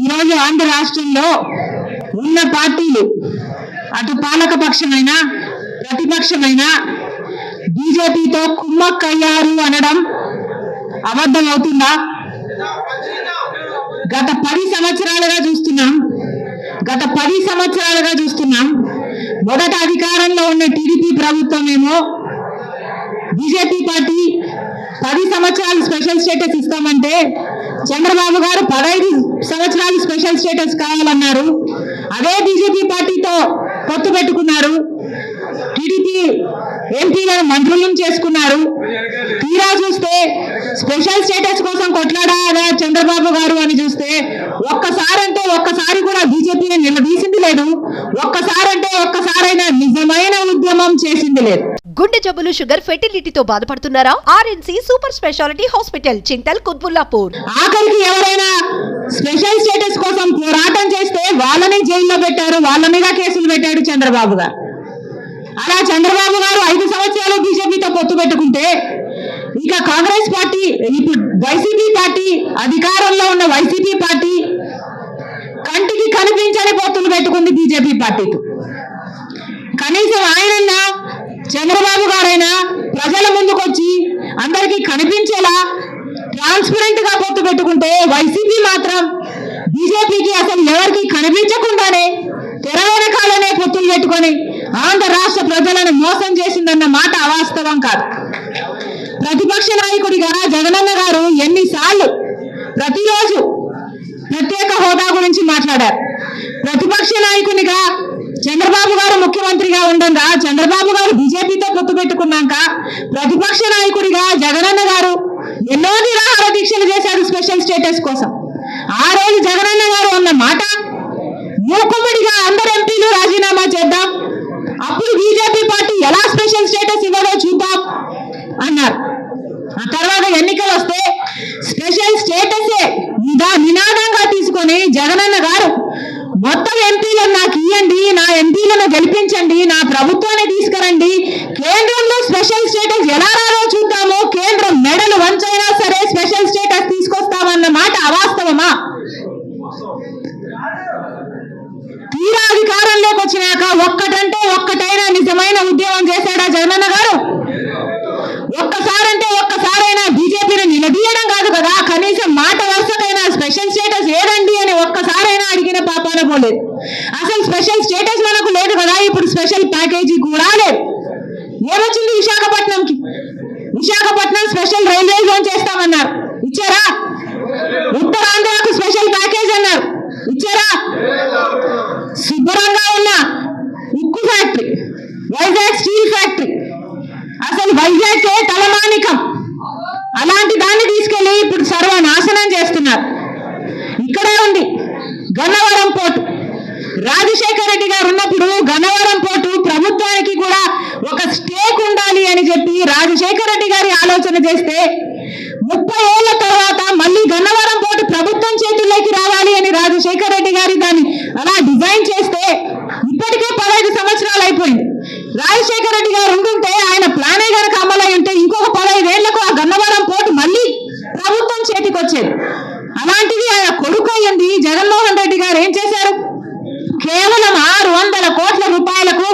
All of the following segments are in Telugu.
ఈరోజు ఆంధ్ర రాష్ట్రంలో ఉన్న పార్టీలు అటు పాలక పక్షమైనా ప్రతిపక్షమైనా బీజేపీతో కుమ్మక్కయ్యారు అనడం అబద్ధం అవుతుందా గత పది సంవత్సరాలుగా చూస్తున్నాం గత పది సంవత్సరాలుగా చూస్తున్నాం మొదట అధికారంలో ఉన్న టీడీపీ ప్రభుత్వం ఏమో బీజేపీ పార్టీ పది సంవత్సరాలు స్పెషల్ స్టేటస్ ఇస్తామంటే చంద్రబాబు గారు పదహైదు సంవత్సరాలు స్పెషల్ స్టేటస్ కావాలన్నారు. అదే బీజేపీ పార్టీతో పొత్తు పెట్టుకున్నారు. టీడీపీ ఎంపీలను మంత్రులను చేసుకున్నారు. తీరా చూస్తే స్పెషల్ స్టేటస్ కోసం కొట్లాడారా చంద్రబాబు గారు అని చూస్తే ఒక్కసారి అంటే ఒక్కసారి కూడా బీజేపీని నిలదీసింది లేదు. ఒక్కసారి అంటే ఒక్కసారైనా నిజమైన ఉద్యమం చేసింది లేదు. గుండె జబ్బులు షుగర్ ఫెర్టిలిటీతో బాధపడుతున్నారా? RNC super speciality hospital Chintal Qutbullapur. ఆఖరికి ఎవరైనా స్పెషల్ స్టేటస్ కోసం పోరాటం చేస్తే వాళ్ళని జైల్లో పెట్టారు వాళ్ళ మీద కేసులు పెట్టాడు చంద్రబాబు గారు. అలా చంద్రబాబు గారు ఐదు సంవత్సరాలు బీజేపీతో పొత్తు పెట్టుకుంటే ఇక కాంగ్రెస్ పార్టీ ఇప్పుడు వైసీపీ పార్టీ అధికారంలో ఉన్న వైసీపీ పార్టీ కంటికి కనిపించని పొత్తులు పెట్టుకుంది బీజేపీ పార్టీతో కనీసం చంద్రబాబు గారైనా ప్రజల ముందుకొచ్చి అందరికీ కనిపించేలా ట్రాన్స్పరెంట్గా పొత్తు పెట్టుకుంటే వైసీపీ మాత్రం బీజేపీకి అసలు ఎవరికి కనిపించకుండానే తెర వెనకాలనే పొత్తులు పెట్టుకొని ఆంధ్ర రాష్ట్ర ప్రజలను మోసం చేసిందన్న మాట అవాస్తవం కాదు. ప్రతిపక్ష నాయకుడిగా జగనన్న గారు ఎన్నిసార్లు ప్రతిరోజు ప్రత్యేక హోదా గురించి మాట్లాడారు. ప్రతిపక్ష నాయకునిగా చంద్రబాబు గారు ముఖ్యమంత్రిగా ఉండగా చంద్రబాబు గారు బీజేపీతో పొత్తు పెట్టుకున్నాక ప్రతిపక్ష నాయకుడిగా జగనన్న గారు ఎన్నో నిరాహార దీక్షలు చేశారు స్పెషల్ స్టేటస్ కోసం. ఆ రోజు జగనన్న గారు అన్న మాట మూకుమ్మడిగా అందరు ఎంపీలు రాజీనామా చేద్దాం అప్పుడు బీజేపీ పార్టీ ఎలా స్పెషల్ స్టేటస్ ఇవ్వదో చూద్దాం అన్నారు. ఆ తర్వాత ఎన్నికలు వస్తే స్పెషల్ స్టేటస్ నినాదంగా తీసుకొని జగనన్న గారు మొత్తం ఎంపీలను నాకు ఇవ్వండి నా ఎంపీలను గెలిపించండి నా ప్రభుత్వాన్ని తీసుకురండి. కేంద్రంలో స్పెషల్ స్టేటస్ ఎలా రాదో చూద్దాము. కేంద్రం మెడలు వంచైనా సరే స్పెషల్ స్టేటస్ తీసుకొస్తామన్న మాట అవాస్తవమా? తీరా అధికారంలోకి వచ్చినాక ఒక్కటంటే ఒక్కటైనా నిజమైన ఉద్యమం చేశాడా జగనన్న గారు? ఒక్కసారంటే ఒక్కసారైనా బీజేపీని నిలదీయడం కాదు కదా. కనీసం మాట వరుసకైనా స్పెషల్ స్టేటస్ ఏదండి అని ఒక్కసారైనా అడిగిన పాపాన పోలేదు. స్పెషల్ స్టేటస్ మనకు లేదు కదా ఇప్పుడు స్పెషల్ ప్యాకేజీ కూడా లేదు. ఏమొచ్చింది విశాఖపట్నంకి? విశాఖపట్నం స్పెషల్ రైల్వే జోన్ చేస్తామన్నారు. ఇచ్చారా? ఉత్తరాంధ్రకు స్పెషల్ ప్యాకేజ్ అన్నారు. ఇచ్చారా? శుభ్రంగా ఉన్న ఉక్కు ఫ్యాక్టరీ వైజాగ్ స్టీల్ ఫ్యాక్టరీ అసలు వైజాగ్ తలమానికం. అలాంటి దాన్ని తీసుకెళ్ళి ఇప్పుడు సర్వనాశనం చేస్తున్నారు. ఇక్కడే ఉంది. గన్నవరం పోర్టు. రాజశేఖర రెడ్డి గారు ఉన్నప్పుడు గన్నవరం పోర్టు ప్రభుత్వానికి కూడా ఒక స్టేక్ ఉండాలి అని చెప్పి రాజశేఖర రెడ్డి గారి ఆలోచన చేస్తే ముప్పై ఏళ్ళ తర్వాత మళ్ళీ గన్నవరం పోర్టు ప్రభుత్వం చేతుల్లోకి రావాలి అని రాజశేఖర రెడ్డి గారి దాన్ని అలా డిజైన్ చేస్తే ఇప్పటికే పదహైదు సంవత్సరాలు అయిపోయింది రాజశేఖర రెడ్డి గారు ఉంటుంటే ఆయన ప్లానే గనక అమలై ఉంటే ఇంకొక పదహైదేళ్ళకు ఆ గన్నవరం పోర్టు మళ్ళీ ప్రభుత్వం చేతికి వచ్చేది అలాంటిది ఆయన కొడుకు అయ్యింది జగన్మోహన్ రెడ్డి గారు ఏం చేశారు కేవలం ఆరు వందల కోట్ల రూపాయలకు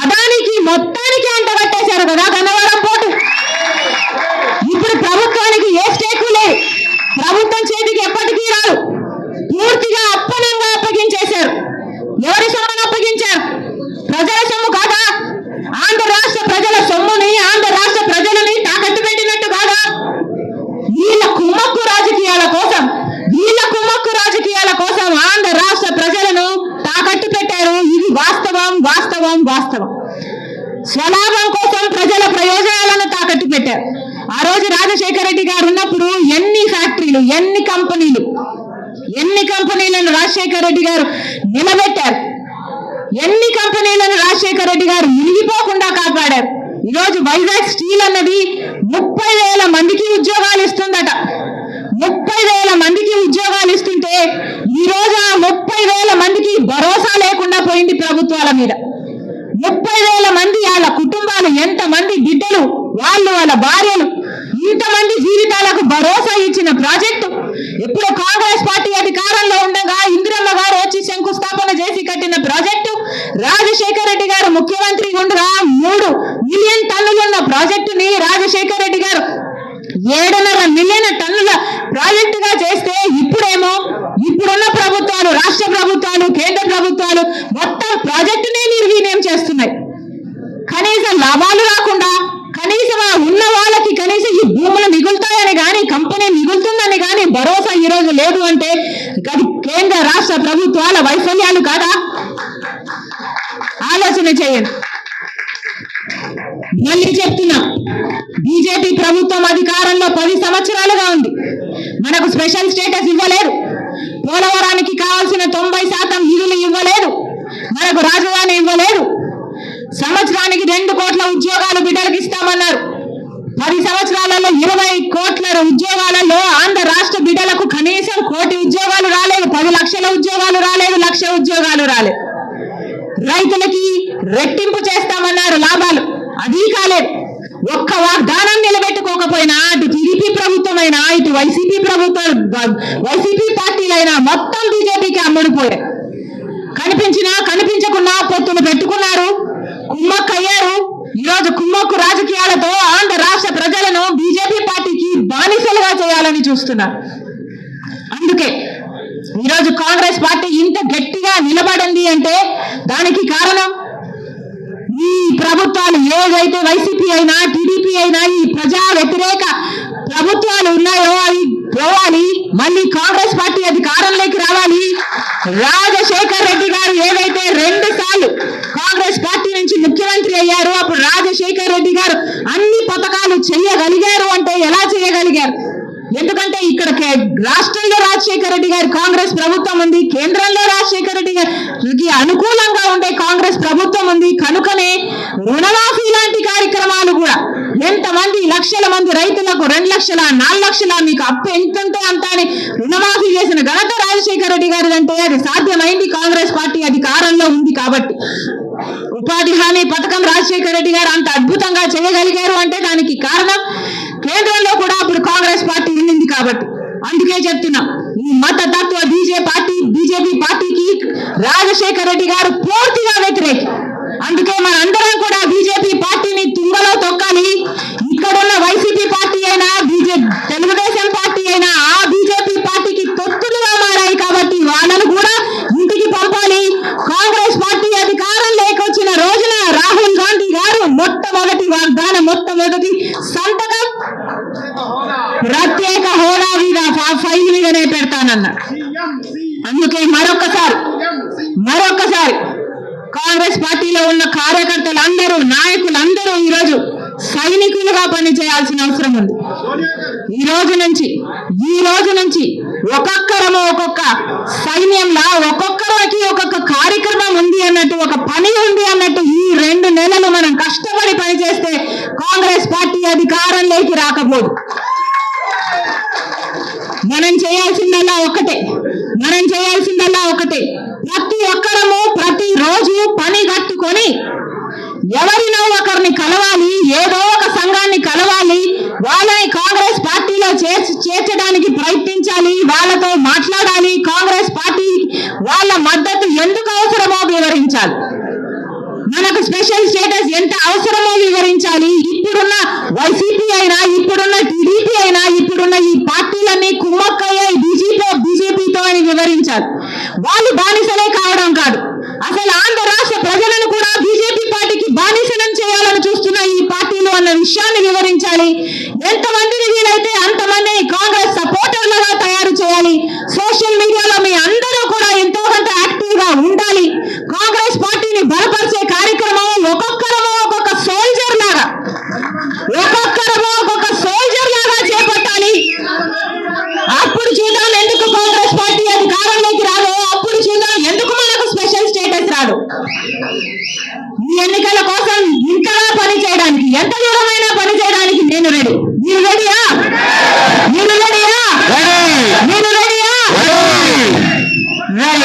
అదానికి మొత్తానికి అంటగట్టేశారు కదా గన్నవరం పోర్టు ఇప్పుడు ప్రభుత్వానికి ఏ స్టేకు లేదు ప్రభుత్వం చేతికి ఎప్పటికీ రాదు పూర్తిగా అప్పనంగా అప్పగించేశారు ఎవరి సొమ్మును అప్పగించారు ప్రజల సొమ్ము కాదా ఆంధ్ర రాష్ట్ర ప్రజల సొమ్ముని ఆంధ్ర రాష్ట్ర ప్రజలని తాకట్టు పెట్టినట్టు కాదా వీళ్ళ కుమ్మక్కు రాజకీయాల కోసం వీళ్ళ కుమ్మక్కు రాజకీయాల కోసం ఆంధ్ర రాష్ట్ర ప్రజలను తాకట్టు పెట్టారు ఇది వాస్తవం వాస్తవం వాస్తవం స్వలాభం కోసం ప్రజల ప్రయోజనాలను తాకట్టు పెట్టారు ఆ రోజు రాజశేఖర రెడ్డి గారు ఉన్నప్పుడు ఎన్ని ఫ్యాక్టరీలు ఎన్ని కంపెనీలు? ఎన్ని కంపెనీలను రాజశేఖర రెడ్డి గారు నిలబెట్టారు? ఎన్ని కంపెనీలను రాజశేఖర రెడ్డి గారు మునిగిపోకుండా కాపాడారు? ఈరోజు వైజాగ్ స్టీల్ అన్నది ముప్పై వేల మందికి ఉద్యోగాలు ఇస్తుందట. ముప్పై వేల మందికి ఉద్యోగాలు ఇస్తుంటే ఈ రోజు ఆ ముప్పై వేల మందికి భరోసా లేకుండా పోయింది ప్రభుత్వాల మీద. ముప్పై వేల మంది వాళ్ళ కుటుంబాలు ఎంత మంది బిడ్డలు వాళ్ళు వాళ్ళ భార్యలు ఇంతమంది జీవితాలకు భరోసా ఇచ్చిన ప్రాజెక్టు. ఎప్పుడో కాంగ్రెస్ పార్టీ అధికారంలో ఉండగా ఇందిరమ్మ గారు వచ్చి శంకుస్థాపన చేసి కట్టిన ప్రాజెక్టు. రాజశేఖర రెడ్డి గారు ముఖ్యమంత్రి ఉండగా మూడు మిలియన్ టన్నులున్న ప్రాజెక్టుని రాజశేఖర రెడ్డి గారు ఏడున్నర మిలియన్ టన్నుల ప్రాజెక్టుగా చేస్తే ఇప్పుడేమో ఇప్పుడున్న ప్రభుత్వాలు రాష్ట్ర ప్రభుత్వాలు కేంద్ర ప్రభుత్వాలు మొత్తం ప్రాజెక్టునే నిర్వీర్యం చేస్తున్నాయి. కనీసం లాభాలు రాకుండా కనీసం ఆ కంపెనీ మిగులుతుందని కానీ భరోసా ఈ రోజు లేదు అంటే అది కేంద్ర రాష్ట్ర ప్రభుత్వాల వైఫల్యాలు కాదా? ఆలోచన చేయండి. మళ్ళీ చెప్తున్నా బీజేపీ ప్రభుత్వం అధికారంలో పది సంవత్సరాలుగా ఉంది. మనకు స్పెషల్ స్టేటస్ ఇవ్వలేదు. పోలవరానికి కావాల్సిన తొంభై శాతం నిధులు ఇవ్వలేదు. మనకు రాజధాని ఇవ్వలేదు. సంవత్సరానికి రెండు కోట్ల ఉద్యోగాలు బిడ్డలకు ఇస్తామన్నారు. పది సంవత్సరాలలో ఇరవై కోట్ల ఉద్యోగాలలో ఆంధ్ర రాష్ట్ర బిడ్డలకు కనీసం కోటి ఉద్యోగాలు రాలేదు పది లక్షల ఉద్యోగాలు రాలేదు లక్ష ఉద్యోగాలు రాలేదు రైతులకి రెట్టింపు చేస్తామన్నారు లాభాలు. అది కాలేదు ఒక్క వాగ్దానం నిలబెట్టుకోకపోయినా అటు టీడీపీ ప్రభుత్వమైనా ఇటు వైసీపీ ప్రభుత్వం వైసీపీ పార్టీలైనా మొత్తం బీజేపీకి అమ్ముడుపోయాయి. కనిపించినా కనిపించకుండా పొత్తులు పెట్టుకున్నారు. కుమ్మక్కయ్య ఈరోజు కుమ్మక్కు రాజకీయాలతో ఆంధ్ర రాష్ట్ర ప్రజలను బీజేపీ పార్టీకి బానిసలుగా చేయాలని చూస్తున్నారు అందుకే ఈరోజు కాంగ్రెస్ పార్టీ ఇంత గట్టిగా నిలబడింది అంటే దానికి కారణం ఈ ప్రభుత్వాలు ఏదైతే వైసీపీ అయినా టీడీపీ అయినా ఈ ప్రజా వ్యతిరేక ప్రభుత్వాలు ఉన్నాయో అవి పోవాలి. మళ్ళీ కాంగ్రెస్ పార్టీ అధికారంలోకి రావాలి. రాజశేఖర్ రెడ్డి గారు ఏదైతే రెండు సార్లు కాంగ్రెస్ పార్టీ నుంచి ముఖ్యమంత్రి అయ్యారో రాజశేఖర్ రెడ్డి గారు అన్ని పథకాలు చేయగలిగారు అంటే ఎలా చేయగలిగారు? ఎందుకంటే ఇక్కడ రాష్ట్రంలో రాజశేఖర రెడ్డి గారు కాంగ్రెస్ ప్రభుత్వం ఉంది కేంద్రంలో రాజశేఖర రెడ్డి గారికి అనుకూలంగా ఉండే కాంగ్రెస్ ప్రభుత్వం ఉంది. కనుకనే రుణమాఫీ కూడా ఎంతమంది లక్షల మంది రైతులకు రెండు లక్షల నాలుగు లక్షల మీకు అప్పు ఎంతంటే అంత అని రుణమాఫీ చేసిన ఘనత రాజశేఖర రెడ్డి గారి అంటే అది సాధ్యమైంది. కాంగ్రెస్ పార్టీ అధికారంలో ఉంది కాబట్టి. ఉపాధి హామీ పథకం రాజశేఖర రెడ్డి గారు అంత అద్భుతంగా చేయగలిగారు అంటే దానికి కారణం కేంద్రంలో కూడా అప్పుడు కాంగ్రెస్ పార్టీ ఉండింది కాబట్టి. అందుకే చెప్తున్నా ఈ మత తత్వ బీజే పార్టీ బీజేపీ పార్టీకి రాజశేఖర రెడ్డి గారు పూర్తిగా వ్యతిరేకి. అందుకే మన అందరం కూడా బీజేపీ పార్టీని తుంగలో తొక్కాలి ఇక్కడున్న వైసీపీ పార్టీ అయినా బీజేపీ తెలుగుదేశం పార్టీ అయినా ఆ బీజేపీ పార్టీకి తొత్తులుగా మారాయి కాబట్టి వాళ్ళను కూడా ఇంటికి పంపాలి కాంగ్రెస్ పార్టీ అధికారం లేకొచ్చిన రోజున రాహుల్ గాంధీ గారు మొట్టమొదటి వాగ్దానం మొట్టమొదటి సంతకం ప్రత్యేక హోదా మీద ఫైల్ మీదనే పెడతానన్నాడు. అందుకే మరొకసారి మరొకసారి కాంగ్రెస్ పార్టీలో ఉన్న కార్యకర్తలు అందరూ నాయకులు అందరూ ఈరోజు సైనికులుగా పనిచేయాల్సిన అవసరం ఉంది. ఈ రోజు నుంచి ఈ రోజు నుంచి ఒక్కొక్కరము ఒక్కొక్క సైన్యంలా ఒక్కొక్కరికి ఒక్కొక్క కార్యక్రమం ఉంది అన్నట్టు ఒక పని ఉంది అన్నట్టు ఈ రెండు నెలలు మనం కష్టపడి పనిచేస్తే కాంగ్రెస్ పార్టీ అధికారంలోకి రాకపోదు మనం చేయాల్సిందల్లా ఒకటే మనం చేయాల్సిందల్లా ఒకటే. ప్రతి ఒక్కరము ప్రతి రోజు పని కట్టుకొని ఎవరినో ఒకరిని కలవాలి ఏదో ఒక సంఘాన్ని కలవాలి వాళ్ళని కాంగ్రెస్ పార్టీలో చేర్చి చేర్చడానికి ప్రయత్నించాలి వాళ్ళతో మాట్లాడాలి కాంగ్రెస్ పార్టీ వాళ్ళ మద్దతు ఎందుకు అవసరమో వివరించాలి. మనకు స్పెషల్ స్టేటస్ ఎంత అవసరమో వివరించాలి. ఇప్పుడున్న వాళ్ళు బానిసలే కావడం కాదు. అసలు ఆంధ్ర రాష్ట్ర ప్రజలను కూడా బీజేపీ పార్టీకి బానిసనం చేయాలని చూస్తున్న ఈ పార్టీలు అన్న విషయాన్ని వివరించాలి ఎంతమందిని వీలైతే అంతమందిని కాంగ్రెస్ సపోర్టర్లుగా తయారు చేయాలి సోషల్ మీడియాలో మీ అందరూ కూడా ఎంతో కొంత యాక్టివ్గా ఉండాలి కాంగ్రెస్ పార్టీని బలపరిచే కార్యక్రమం ఒక్కొక్కరము ఒక్కొక్క సోల్జర్ లాగా ఒక్కొక్కరము ఒక్కొక్క సోల్జర్ లాగా చేపట్టాలి అప్పుడు చూద్దాం ఎందుకు కాంగ్రెస్ పార్టీ అధికారంలోకి రాదు అప్పుడు చూద్దాం ఎందుకు మనకు స్పెషల్ స్టేటస్ రాదు ఈ ఎన్నికల కోసం ఇంతగా పని చేయడానికి ఎంత దూరమైనా పని చేయడానికి నేను రెడీ. మీరు రెడీయా? మీరు రెడీయా? మీరు రెడీయా? Very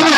good